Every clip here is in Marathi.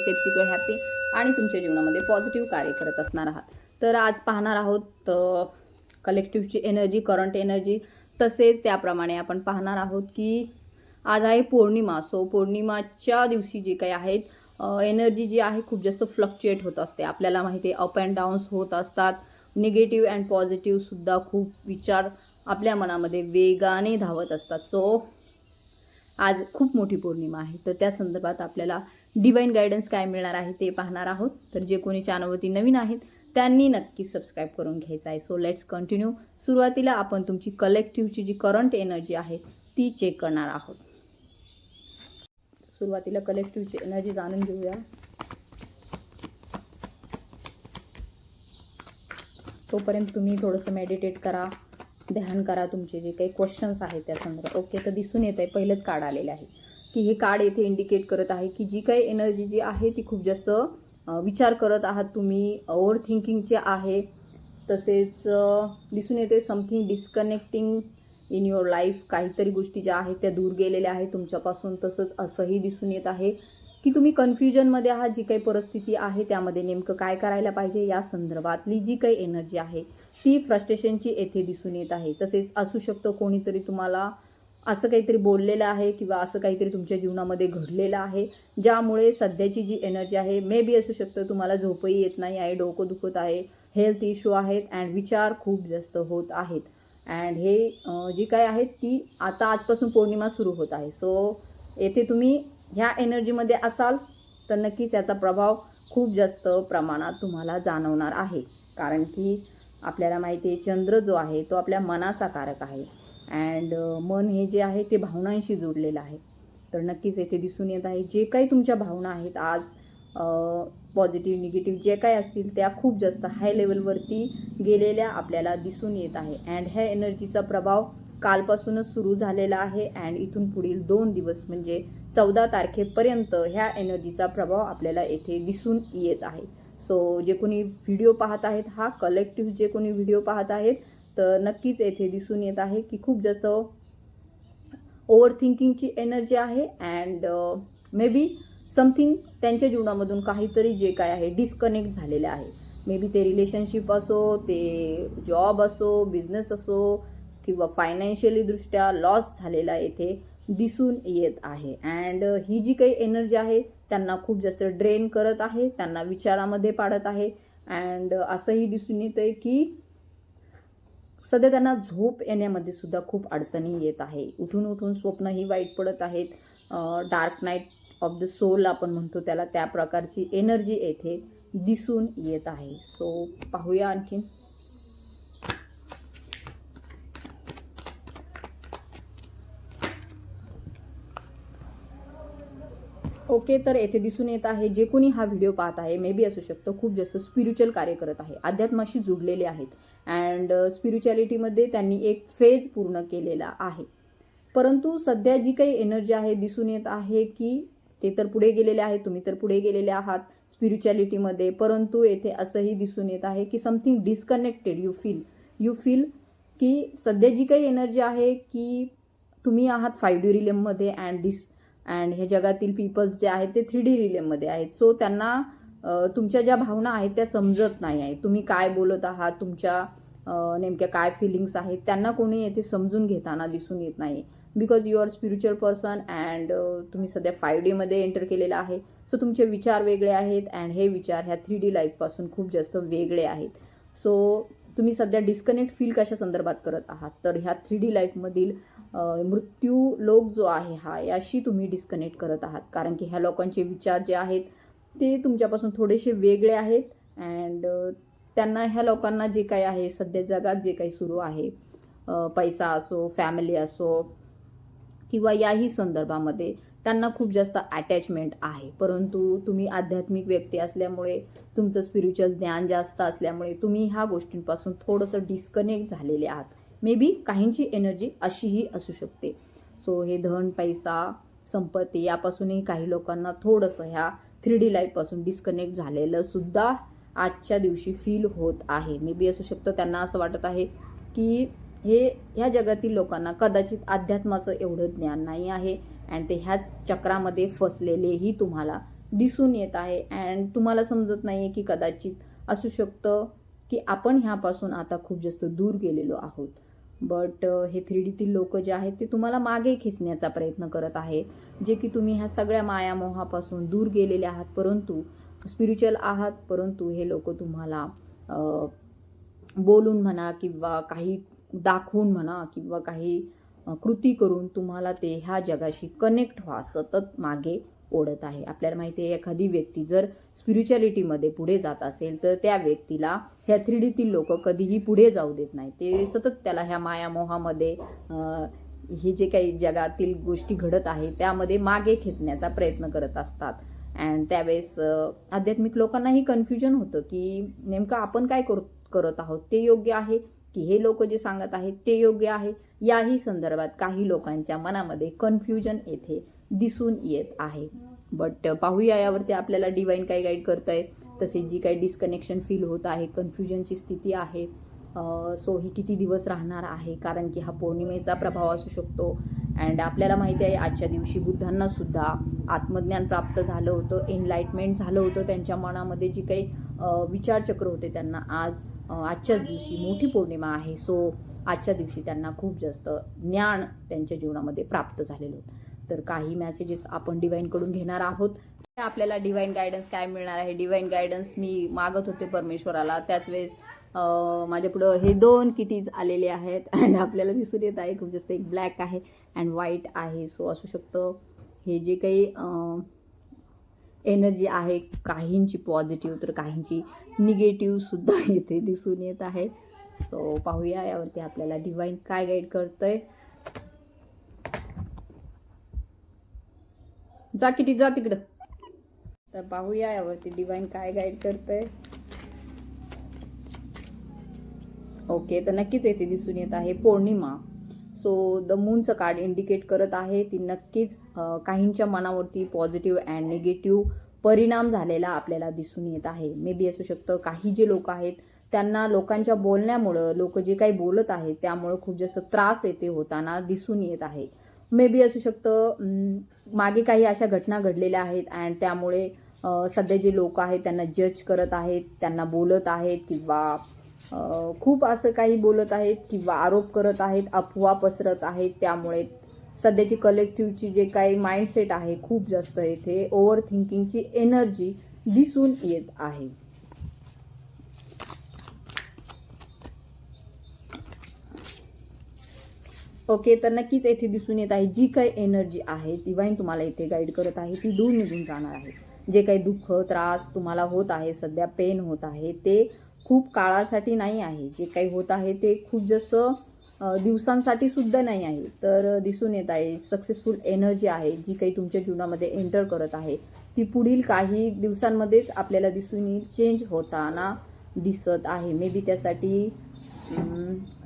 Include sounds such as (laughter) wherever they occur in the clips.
सेफ सिक्युअर हॅपी आणि तुमच्या जीवनामध्ये पॉझिटिव्ह कार्य करत असणार आहात. तर आज पाहणार आहोत कलेक्टिव्हची एनर्जी करंट एनर्जी तसेच त्याप्रमाणे आपण पाहणार आहोत की आज आहे पौर्णिमा. सो पौर्णिमाच्या दिवशी जे काही आहेत एनर्जी जी आहे खूप जास्त फ्लक्च्युएट होत असते. आपल्याला माहिती आहे अप अँड डाऊन्स होत असतात. निगेटिव्ह अँड पॉझिटिव्हसुद्धा खूप विचार आपल्या मनामध्ये वेगाने धावत असतात. सो आज खूप मोठी पौर्णिमा आहे. तर त्या संदर्भात आपल्याला डिवाईन गायडन्स काय मिळणार आहे ते पाहणार आहोत. तर जे कोणी चॅनलवरती नवीन आहेत त्यांनी नक्की सबस्क्राईब करून घ्यायचं आहे. सो लेट्स कंटिन्यू सुरुवातीला आपण तुमची कलेक्टिव्हची जी करंट एनर्जी आहे ती चेक करणार आहोत. सुरुवातीला कलेक्टिव्हची एनर्जी जाणून घेऊया. तोपर्यंत तुम्ही थोडंसं मेडिटेट करा ध्यान करा तुमचे जे काही क्वेश्चन्स आहेत त्या संदर्भात ओके तर दिसून येत आहे पहिलंच कार्ड आलेलं आहे. की हे कार्ड येथे इंडिकेट करत आहे की जी काही एनर्जी जी आहे ती खूप जास्त विचार करत आहात तुम्ही ओव्हर थिंकिंगचे आहे. तसेच दिसून येते something disconnecting in your life काहीतरी गोष्टी ज्या आहेत त्या दूर गेलेल्या आहेत तुमच्यापासून. तसंच असंही दिसून येत आहे की तुम्ही कन्फ्युजनमध्ये आहात जी काही परिस्थिती आहे त्यामध्ये नेमकं काय करायला पाहिजे या संदर्भातली जी काही एनर्जी आहे ती फ्रस्ट्रेशनची येथे दिसून येत आहे. तसेच असू शकतं कोणीतरी तुम्हाला असं काहीतरी बोललेलं आहे किंवा असं काहीतरी तुमच्या जीवनामध्ये घडलेलं आहे ज्यामुळे सध्याची जी एनर्जी आहे मे बी असू शकतं तुम्हाला झोपही येत नाही आहे डोकं दुखत आहे हेल्थ इश्यू आहेत अँड विचार खूप जास्त होत आहेत. अँड हे जी काय आहेत ती आता आजपासून पौर्णिमा सुरू होत आहे. सो येथे तुम्ही ह्या एनर्जीमध्ये असाल तर नक्कीच याचा प्रभाव खूप जास्त प्रमाणात तुम्हाला जाणवणार आहे. कारण की आपल्याला माहिती आहे चंद्र जो आहे तो आपल्या मनाचा कारक आहे. अँड uh, मन हे जे आहे ते भावनांशी जोडलेलं आहे. तर नक्कीच येथे दिसून येत आहे जे काही तुमच्या भावना आहेत आज पॉझिटिव्ह निगेटिव्ह जे काही असतील त्या खूप जास्त हाय लेवलवरती गेलेल्या आपल्याला दिसून येत आहे. अँड ह्या एनर्जीचा प्रभाव कालपासूनच सुरू झालेला आहे अँड इथून पुढील दोन दिवस म्हणजे चौदा तारखेपर्यंत ह्या एनर्जीचा प्रभाव आपल्याला येथे दिसून येत आहे. सो जे कोणी व्हिडिओ पाहत आहेत हा कलेक्टिव्ह जे कोणी व्हिडिओ पाहत आहेत तर नक्कीच येथे दिसून येत आहे की खूप जास्त ओव्हर थिंकिंगची एनर्जी आहे अँड मे बी समथिंग त्यांच्या जीवनामधून काहीतरी जे काय आहे डिस्कनेक्ट झालेलं आहे. मे बी ते रिलेशनशिप असो ते जॉब असो बिझनेस असो किंवा फायनान्शियली दृष्ट्या लॉस झालेला येथे दिसून येत आहे. अँड uh, ही जी काही एनर्जी आहे त्यांना खूप जास्त ड्रेन करत आहे त्यांना विचारामध्ये पाडत आहे. अँड uh, असंही दिसून येतं आहे की सध्या त्यांना झोप येण्यामध्ये सुद्धा खूप अडचणी येत आहे. उठून उठून स्वप्नही वाईट पडत आहेत. Dark night of the soul आपण म्हणतो त्याला त्या प्रकारची एनर्जी येथे दिसून येत आहे. सो पाहूया आणखीन. ओके तर येथे दिसून येत आहे जे कोणी हा व्हिडिओ पाहत आहे मे बी असू शकतं खूप जास्त स्पिरिच्युअल कार्य करत आहे. अध्यात्माशी जुडलेले आहेत. अँड स्पिरिच्युअलिटीमध्ये त्यांनी एक फेज पूर्ण केलेला आहे. परंतु सध्या जी काही एनर्जी आहे दिसून येत आहे की ते तर पुढे गेलेले आहेत तुम्ही तर पुढे गेलेले आहात स्पिरिच्युअलिटीमध्ये परंतु येथे असंही दिसून येत आहे की something disconnected you feel you feel की सध्या जी काही एनर्जी आहे की तुम्ही आहात फाईव्ह डी रिलेममध्ये अँड दिस अँड हे जगातील पीपल्स जे आहेत ते थ्री डी रिलेमध्ये आहेत. सो त्यांना तुमच्या ज्या भावना आहेत त्या समजत नाही आहेत. तुम्ही काय बोलत आहात तुमच्या नेमक्या काय फिलिंग्स आहेत त्यांना कोणी येथे समजून घेताना दिसून येत नाही. Because you are spiritual person and तुम्ही सध्या फाय डीमध्ये एंटर केलेला आहे. सो तुमचे विचार वेगळे आहेत अँड हे विचार ह्या थ्री डी लाईफपासून खूप जास्त वेगळे आहेत. सो तुम्ही सध्या डिस्कनेक्ट फील कशा संदर्भात करत आहात? तर ह्या थ्री डी लाईफमधील मृत्यू लोक जो आहे हा याशी तुम्ही डिस्कनेक्ट करत आहात. कारण की ह्या लोकांचे विचार जे आहेत ते तुमच्यापासून थोडेसे वेगळे आहेत. अँड त्यांना ह्या लोकांना जे काही आहे सध्या जगात जे काही सुरू आहे पैसा असो फॅमिली असो किंवा याही संदर्भामध्ये त्यांना खूप जास्त अटॅचमेंट आहे. परंतु तुम्ही आध्यात्मिक व्यक्ती असल्यामुळे तुमचं स्पिरिच्युअल ज्ञान जास्त असल्यामुळे तुम्ही ह्या गोष्टींपासून थोडंसं डिस्कनेक्ट झालेले आहात. मे बी काहींची एनर्जी अशीही असू शकते. सो हे धन पैसा संपत्ती यापासूनही काही लोकांना थोडंसं ह्या थ्री डी लाईफपासून डिस्कनेक्ट झालेलं सुद्धा आजच्या दिवशी फील होत आहे. मे बी असू शकतं त्यांना असं वाटत आहे की हे ह्या जगातील लोकांना कदाचित अध्यात्माचं एवढं ज्ञान नाही आहे. अँड ते ह्याच चक्रामध्ये फसलेलेही तुम्हाला दिसून येत आहे. अँड तुम्हाला समजत नाही आहे की कदाचित असू शकतं की आपण ह्यापासून आता खूप जास्त दूर गेलेलो आहोत. बट हे थ्री डीतील लोक जे आहेत ते तुम्हाला मागे खेचण्याचा प्रयत्न करत आहेत. जे की तुम्ही ह्या सगळ्या मायामोहापासून दूर गेलेले आहात परंतु स्पिरिच्युअल आहात परंतु हे लोक तुम्हाला बोलून म्हणा किंवा काही दाखवून म्हणा किंवा काही कृती करून तुम्हाला ते ह्या जगाशी कनेक्ट व्हा सतत मागे ओढत आहे. आपल्याला माहिती आहे एखादी व्यक्ती जर स्पिरिच्युअलिटीमध्ये पुढे जात असेल तर त्या व्यक्तीला ह्या थ्री डीतील लोक कधीही पुढे जाऊ देत नाही ते सतत त्याला ह्या मायामोहामध्ये हे जे काही जगातील गोष्टी घडत आहे त्यामध्ये मागे खेचण्याचा प्रयत्न करत असतात. अँड त्यावेळेस आध्यात्मिक लोकांनाही कन्फ्युजन होतं की नेमकं आपण काय करू करत आहोत? ते योग्य आहे? की हे लोक जे सांगत आहेत ते योग्य आहे. याही संदर्भात काही लोकांच्या मनामध्ये कन्फ्युजन येथे दिसून येत आहे. बट पाहूया यावरती आपल्याला डिवाईन काय गाईड करत आहे तसेच जी काही डिस्कनेक्शन फील होत आहे कन्फ्युजनची स्थिती आहे सो ही किती दिवस राहणार आहे? कारण की हा पौर्णिमेचा प्रभाव असू शकतो. अँड आपल्याला माहिती आहे आजच्या दिवशी बुद्धांना सुद्धा आत्मज्ञान प्राप्त झालं होतं. एनलाइटमेंट झालं होतं. त्यांच्या मनामध्ये जी काही विचारचक्र होते त्यांना आज आजच्याच दिवशी मोठी पौर्णिमा आहे. सो आजच्या दिवशी त्यांना खूप जास्त ज्ञान त्यांच्या जीवनामध्ये प्राप्त झालेलं होतं. तर काही मेसेजेस आपण डिवाईनकडून घेणार आहोत. आपल्याला डिवाईन गायडन्स काय मिळणार आहे? डिवाईन गायडन्स मी मागत होते परमेश्वराला. त्याच वेळेस माझ्या पुढं हे दोन किटीज आलेले आहेत. अँड आपल्याला दिसून येत आहे खूप जास्त एक ब्लॅक आहे अँड व्हाईट आहे. सो असू शकतं हे जे काही एनर्जी आहे काहींची पॉझिटिव्ह तर काहींची निगेटिव्हसुद्धा (laughs) इथे दिसून येत आहे. सो पाहूया यावरती आपल्याला डिवाईन काय गाईड करतंय. जा किती जा तिकडं. तर पाहूया यावरती डिवाईन काय गाईड करतंय. ओके तर नक्कीच येथे दिसून येत आहे पौर्णिमा. सो द मूनचं कार्ड इंडिकेट करत आहे. ती नक्कीच काहींच्या मनावरती पॉझिटिव्ह अँड निगेटिव्ह परिणाम झालेला आपल्याला दिसून येत आहे. मे बी असू शकतं काही जे लोक आहेत त्यांना लोकांच्या बोलण्यामुळं लोक जे काही बोलत आहेत त्यामुळं खूप जास्त त्रास येते होताना दिसून येत आहे. मे बी असू शकतं मागे काही अशा घटना घडलेल्या आहेत अँड त्यामुळे सध्या जे लोक आहेत त्यांना जज करत आहेत त्यांना बोलत आहेत किंवा खूप असं काही बोलत आहेत किंवा आरोप करत आहेत अफवा पसरत आहेत त्यामुळे. सध्याची कलेक्टिव्हची जे काही माइंडसेट आहे खूप जास्त येथे ओव्हर थिंकिंगची एनर्जी दिसून येत आहे. ओके तर नक्कीच येथे दिसून येत आहे जी काही एनर्जी आहे डिवाईन तुम्हाला इथे गाईड करत आहे ती दूर निघून जाणार आहे. जे काही दुःख त्रास तुम्हाला होत आहे सध्या पेन होत आहे ते खूप काळासाठी नाही आहे. जे काही होत आहे ते खूप जास्त दिवसांसाठी सुद्धा नाही आहे. तर दिसून येत आहे. सक्सेसफुल एनर्जी आहे जी काही तुमच्या जीवनामध्ये एंटर करत आहे. ती पुढील काही दिवसांमध्येच आपल्याला दिसून येईल. चेंज होताना दिसत आहे. मे बी त्यासाठी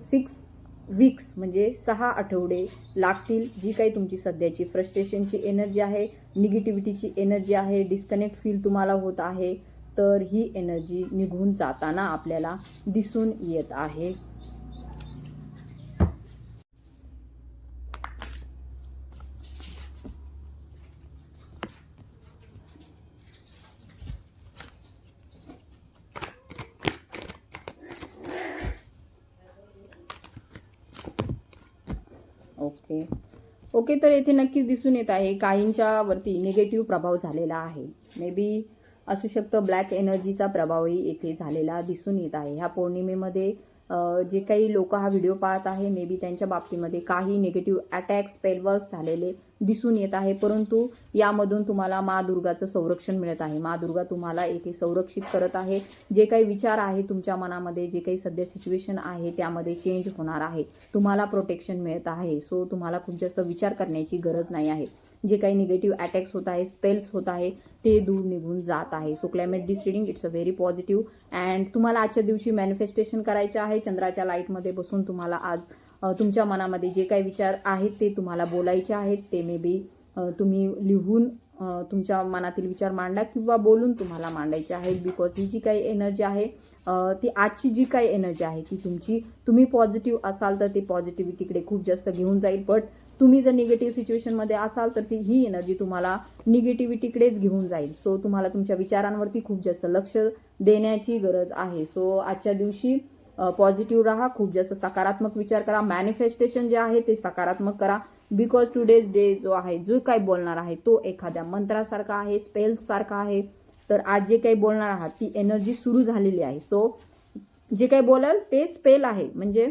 सिक्स वीक्स म्हणजे सहा आठवडे लागतील. जी काही तुमची सध्याची फ्रस्ट्रेशनची एनर्जी आहे निगेटिव्हिटीची एनर्जी आहे डिस्कनेक्ट फील तुम्हाला होत आहे. तर ही एनर्जी निघून जाताना आपल्याला दिसून येत आहे. ओके. ओके तर येथे नक्कीच दिसून येत आहे काहींच्या वरती निगेटिव्ह प्रभाव झालेला आहे. मे बी असू शकतं ब्लॅक एनर्जीचा प्रभावही येथे झालेला दिसून येत आहे. ह्या पौर्णिमेमध्ये जे काही लोक हा व्हिडिओ पाहत आहे मे बी त्यांच्या बाबतीमध्ये काही निगेटिव्ह अटॅक्स पेलवर्स झालेले दिसून येत आहे. परंतु यामधून तुम्हाला मा दुर्गाचं संरक्षण मिळत आहे. मा दुर्गा तुम्हाला येथे संरक्षित करत आहे. जे काही विचार आहे तुमच्या मनामध्ये जे काही सध्या सिच्युएशन आहे त्यामध्ये चेंज होणार आहे. तुम्हाला प्रोटेक्शन मिळत आहे. सो तुम्हाला खूप जास्त विचार करण्याची गरज नाही आहे. जे काही निगेटिव्ह अटॅक्स होत आहे स्पेल्स होत आहे ते दूर निघून जात आहे. So climate this reading it's a very positive and तुम्हाला आजच्या दिवशी मॅनिफेस्टेशन करायचे आहे. चंद्राच्या लाईटमध्ये बसून तुम्हाला आज तुमच्या मनामध्ये जे काही विचार आहेत ते तुम्हाला बोलायचे आहेत ते मे बी तुम्ही लिहून तुमच्या मनातील विचार मांडला किंवा बोलून तुम्हाला मांडायचे आहेत. बिकॉज ही जी काही एनर्जी आहे ती आजची जी काही एनर्जी आहे ती तुमची तुम्ही पॉझिटिव्ह असाल तर ती पॉझिटिव्हिटीकडे खूप जास्त घेऊन जाईल. बट तुम्ही जर निगेटिव्ह सिच्युएशनमध्ये असाल तर ती ही एनर्जी तुम्हाला निगेटिव्हिटीकडेच घेऊन जाईल. सो तुम्हाला तुमच्या विचारांवरती खूप जास्त लक्ष देण्याची गरज आहे. सो आजच्या दिवशी पॉझिटिव्ह राहा खूप जास्त सकारात्मक विचार करा मॅनिफेस्टेशन जे आहे ते सकारात्मक करा. बिकॉज टुडेज डे जो आहे जो काही बोलणार आहे तो एखाद्या मंत्रासारखा आहे स्पेल्स सारखा आहे. तर आज जे काही बोलणार आहात ती एनर्जी सुरू झालेली आहे. सो जे काही बोलाल ते स्पेल आहे. म्हणजे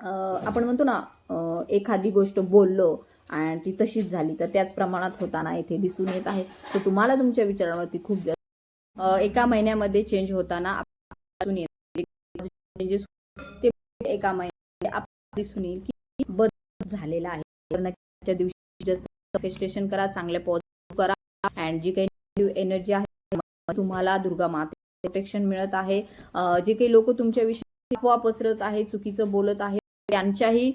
आपण म्हणतो ना एखादी गोष्ट बोललो आणि ती तशीच झाली तर त्याच प्रमाणात होताना इथे दिसून येत आहे. तर तुम्हाला तुमच्या विचारांवरती खूप जास्त एका महिन्यामध्ये चेंज होताना दिसून येत चेंजेस ते एका महिन्यामध्ये आपल्याला दिसून येईल की बदल झालेला आहे. तर दिवशी जास्त फेस्टेशन करा चांगल्या पॉझिटिव्ह करा अँड जी काही एनर्जी आहे तुम्हाला दुर्गा माते प्रोटेक्शन मिळत आहे. जे काही लोक तुमच्याविषयी अफवा पसरत आहे चुकीचं बोलत आहे त्यांच्याही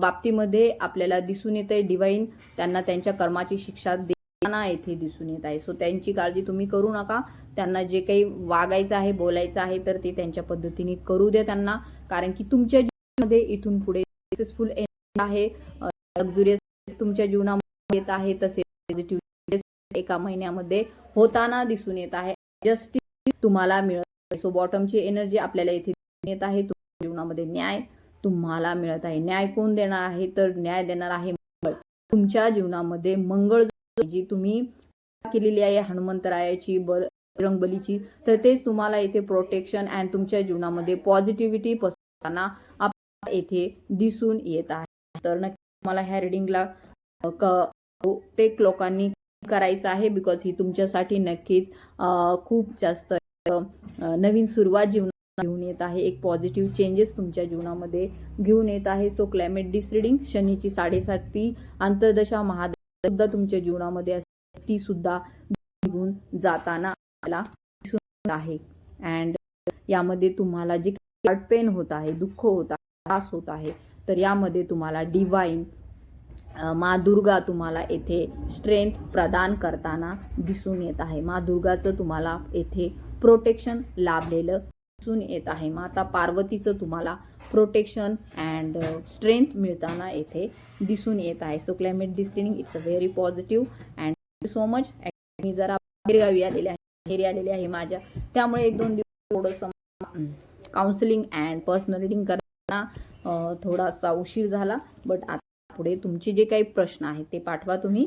बाबतीमध्ये आपल्याला दिसून येते डिवाईन त्यांना त्यांच्या कर्माची शिक्षा दे देताना येथे दिसून येत आहे. सो त्यांची काळजी तुम्ही करू नका. त्यांना जे काही वागायचं आहे बोलायचं आहे तर ते त्यांच्या पद्धतीने करू द्या त्यांना. कारण की तुमच्या जीवनामध्ये इथून पुढे सक्सेसफुल आहे. लक्झुरियस तुमच्या जीवनामध्ये येत आहे तसेच एका महिन्यामध्ये होताना दिसून येत आहे. जस्टिस तुम्हाला मिळत आहे. सो बॉटमची एनर्जी आपल्याला इथे दिसून येत आहे. तुमच्या जीवनामध्ये न्याय तुम्हाला मिळत आहे. न्याय कोण देणार आहे? तर न्याय देणार आहे मंगळ. तुमच्या जीवनामध्ये मंगळ जी तुम्ही केलेली आहे हनुमंतरायाची बर रंगबलीची तर तेच तुम्हाला इथे प्रोटेक्शन अँड तुमच्या जीवनामध्ये पॉझिटिव्हिटी पसरताना आपल्याला येथे दिसून येत आहे. तर नक्की तुम्हाला ह्या रिडिंगला प्रत्येक लोकांनी करायचं आहे बिकॉज ही तुमच्यासाठी नक्कीच खूप जास्त नवीन सुरुवात जीवनात घेऊन येत आहे. एक पॉझिटिव्ह चेंजेस तुमच्या जीवनामध्ये घेऊन येत आहे. सो क्लायमेट डिस रिडिंग शनीची साडेसाती अंतर्दशा महादशा सुद्धा तुमच्या जीवनामध्ये ती सुद्धा निघून जाताना दिसून येत आहे. अँड यामध्ये तुम्हाला जे हार्ट पेन होत आहे दुःख होत आहे त्रास होत आहे तर यामध्ये तुम्हाला डिवाईन मा दुर्गा तुम्हाला येथे स्ट्रेंथ प्रदान करताना दिसून येत आहे. मा दुर्गाचं तुम्हाला येथे प्रोटेक्शन लाभलेलं दिसून येत आहे. माता पार्वतीचं तुम्हाला प्रोटेक्शन अँड स्ट्रेंथ मिळताना येथे दिसून येत आहे. So climate this reading it's a very positive and so much मी जरा बाहेरगावी आलेले आहे. घरी आलेले आहे माझ्या. त्यामुळे एक दोन दिवस थोडंसं काउन्सिलिंग अँड पर्सनल रिडिंग करताना थोडासा उशीर झाला. बट आता पुढे तुमचे जे काही प्रश्न आहेत ते पाठवा तुम्ही.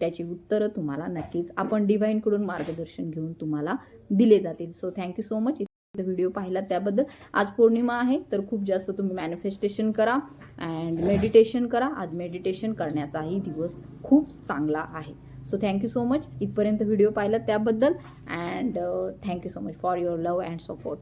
त्याची उत्तरं तुम्हाला नक्कीच आपण डिवाईनकडून मार्गदर्शन घेऊन तुम्हाला दिले जातील. So thank you so much video पाहिला त्याबद्दल. आज पौर्णिमा आहे तर खूप जास्त तुम्ही मॅनिफेस्टेशन करा अँड मेडिटेशन करा. आज मेडिटेशन करण्याचाही दिवस खूप चांगला आहे. So thank you so much इथपर्यंत व्हिडिओ पाहिला त्याबद्दल and thank you so much for your love and support